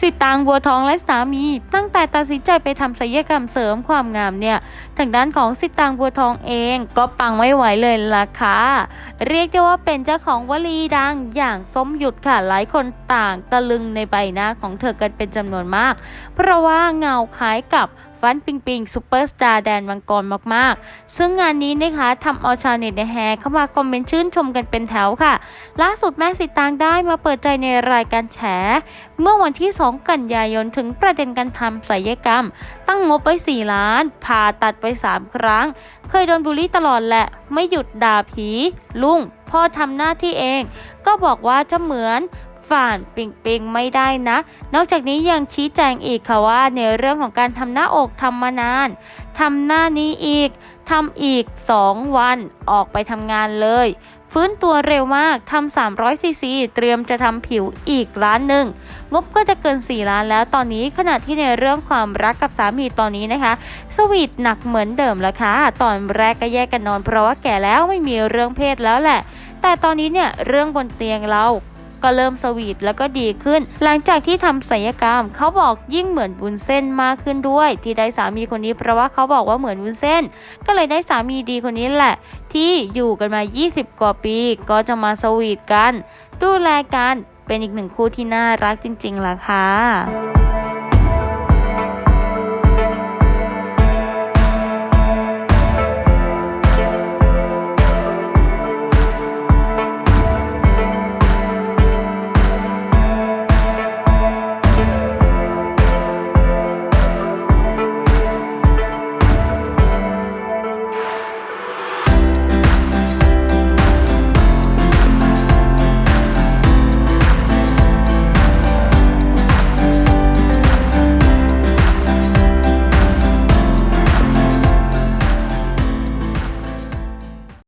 สิตางบัวทองและสามี ตั้งแต่ตัดสินใจไปทำศัลยกรรมเสริมความงามเนี่ยทางด้านของสิตางบัวทองเอง ก็ปังไม่ไหวเลยล่ะค่ะเรียกได้ว่าเป็นเจ้าของวลีดังอย่างส้มหยุดค่ะหลายคนต่างตะลึงในใบหน้าของเธอกันเป็นจำนวนมาก เพราะว่าเงาคล้ายกับ ฟันปิงปิงซูเปอร์สตาร์แดนมังกรมากๆ ซึ่งงานนี้นะคะทำเอาชาวเน็ตในแฮเข้ามาคอมเมนต์ชื่นชมกันเป็นแถวค่ะ ล่าสุดแม่สิตางได้มาเปิดใจในรายการแฉ เมื่อวันที่ 2 กันยายนถึงประเด็นการทำศัลยกรรม ตั้งงบไป 4 ล้านผ่าตัดไป 3 ครั้ง เคยโดนบูลลี่ตลอดแหละ ไม่หยุดด่าผี ลุงพ่อทำหน้าที่เอง ก็บอกว่าจะเหมือน ฝ่านปิงปิงไม่ได้นะ นอกจากนี้ยังชี้แจงอีกค่ะว่าในเรื่องของการทำหน้าอกทำมานานทำหน้านี้อีกทำอีก 2 วันออกไปทำงานเลย ฟื้นตัวเร็วมากทำ300ซีซีเตรียมจะทำผิวอีกล้านหนึ่ง งบก็จะเกิน 4 ล้านแล้วตอนนี้ขณะที่ในเรื่องความรักกับสามีตอนนี้นะคะ สวีทหนักเหมือนเดิมแล้วค่ะ ตอนแรกก็แยกกันนอนเพราะว่าแก่แล้วไม่มีเรื่องเพศแล้วแหละ แต่ตอนนี้เนี่ยเรื่องบนเตียงเรา ก็เริ่มสวีทแล้วก็ดีขึ้น หลังจากที่ทำศัลยกรรมเขาบอกยิ่งเหมือนบุญเส้นมากขึ้นด้วย ที่ได้สามีคนนี้เพราะว่าเขาบอกว่าเหมือนบุญเส้น ก็เลยได้สามีดีคนนี้แหละ ที่อยู่กันมา 20 กว่าปี ก็จะมาสวีทกัน ดูแลกันเป็นอีกหนึ่งคู่ที่น่ารักจริงๆล่ะค่ะ